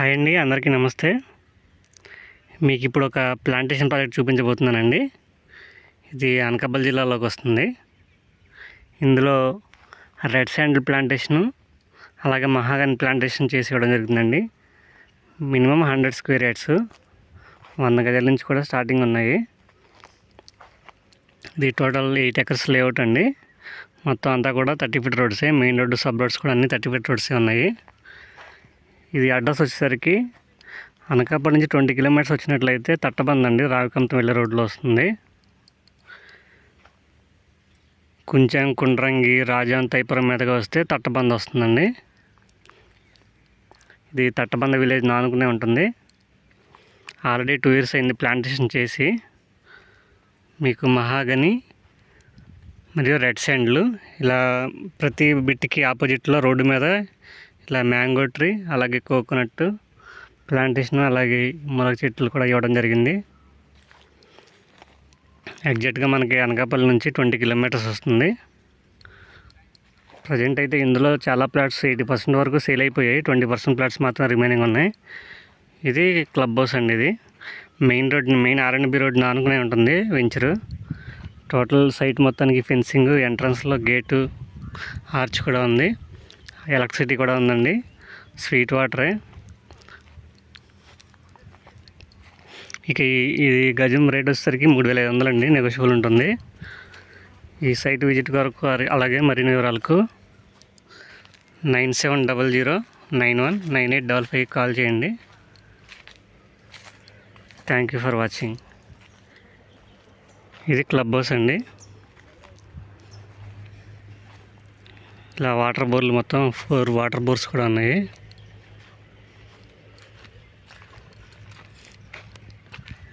Hi అండి అందరికీ నమస్తే. మీకు ఇప్పుడు ఒక ప్లాంటేషన్ ప్రాజెక్ట్ చూపించబోతున్నానండి. ఇది అనకాపల్లి జిల్లాలోకి వస్తుంది. ఇందులో రెడ్ శాండిల్ ప్లాంటేషను అలాగే మహాగన్ ప్లాంటేషన్ చేసి ఇవ్వడం జరుగుతుందండి మినిమం హండ్రెడ్ స్క్వేర్ యార్డ్స్ వంద గజాల నుంచి కూడా స్టార్టింగ్ ఉన్నాయి. ఇది టోటల్ ఎయిట్ ఎకర్స్ లేఅవుట్ అండి. మొత్తం అంతా కూడా థర్టీ ఫీట్ రోడ్సే మెయిన్ రోడ్డు సబ్ రోడ్స్ కూడా అన్నీ థర్టీ ఫీట్ రోడ్సే ఉన్నాయి. ఇది అడ్రస్ వచ్చేసరికి అనకాపల్లి నుంచి ట్వంటీ కిలోమీటర్స్ వచ్చినట్లయితే తట్టబంద్ అండి రావికంతం వెళ్ళే రోడ్లో వస్తుంది. కుంచాం కుండ్రంగి రాజాం తైపురం మీదగా వస్తే తట్టబంద వస్తుందండి. ఇది తట్టబంద విలేజ్ నానుకునే ఉంటుంది. ఆల్రెడీ టూ ఇయర్స్ అయింది ప్లాంటేషన్ చేసి. మీకు మహాగని మరియు రెడ్ శాండ్లు ఇలా ప్రతి బిట్కి ఆపోజిట్లో రోడ్డు మీద ఇలా మ్యాంగో ట్రీ అలాగే కోకోనట్ ప్లాంటేషన్ అలాగే మునగ చెట్లు కూడా ఇవ్వడం జరిగింది. ఎగ్జాక్ట్గా మనకి అనకాపల్లి నుంచి ట్వంటీ కిలోమీటర్స్ వస్తుంది. ప్రజెంట్ అయితే ఇందులో చాలా ప్లాట్స్ ఎయిటీ పర్సెంట్ వరకు సేల్ అయిపోయాయి. ట్వంటీ పర్సెంట్ ప్లాట్స్ మాత్రం రిమైనింగ్ ఉన్నాయి. ఇది క్లబ్ హౌస్ అండి ఇది. Main road main R&B road ఆనుకునే ఉంటుంది వెంచరు. టోటల్ సైట్ మొత్తానికి ఫెన్సింగ్ ఎంట్రన్స్లో గేటు ఆర్చ్ కూడా ఉంది. ఎలక్ట్రిసిటీ కూడా ఉందండి. స్వీట్ వాటరే. ఇక ఈ- ఇది గజం రేట్ వచ్చేసరికి మూడు వేల ఐదు వందలు అండి నెగోషియబుల్ ఉంటుంది. ఈ సైట్ విజిట్ వరకు అలాగే మరిన్ని వివరాలకు nine seven double zero nine one nine eight double five call చేయండి. థ్యాంక్ యూ ఫర్ వాచింగ్ ఇది క్లబ్ హౌస్ అండి. ఇలా వాటర్ బోర్లు మొత్తం ఫోర్ వాటర్ బోర్స్ కూడా ఉన్నాయి.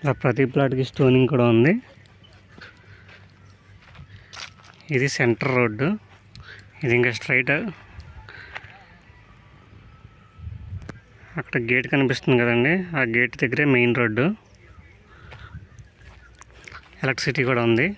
ఇలా ప్రతి ప్లాట్కి స్టోనింగ్ కూడా ఉంది. ఇది సెంటర్ రోడ్డు. ఇది ఇంకా స్ట్రైట్. అక్కడ గేట్ కనిపిస్తుంది కదండి. ఆ గేట్ దగ్గరే మెయిన్ రోడ్డు. ఎలక్ట్రిసిటీ కూడా ఉంది.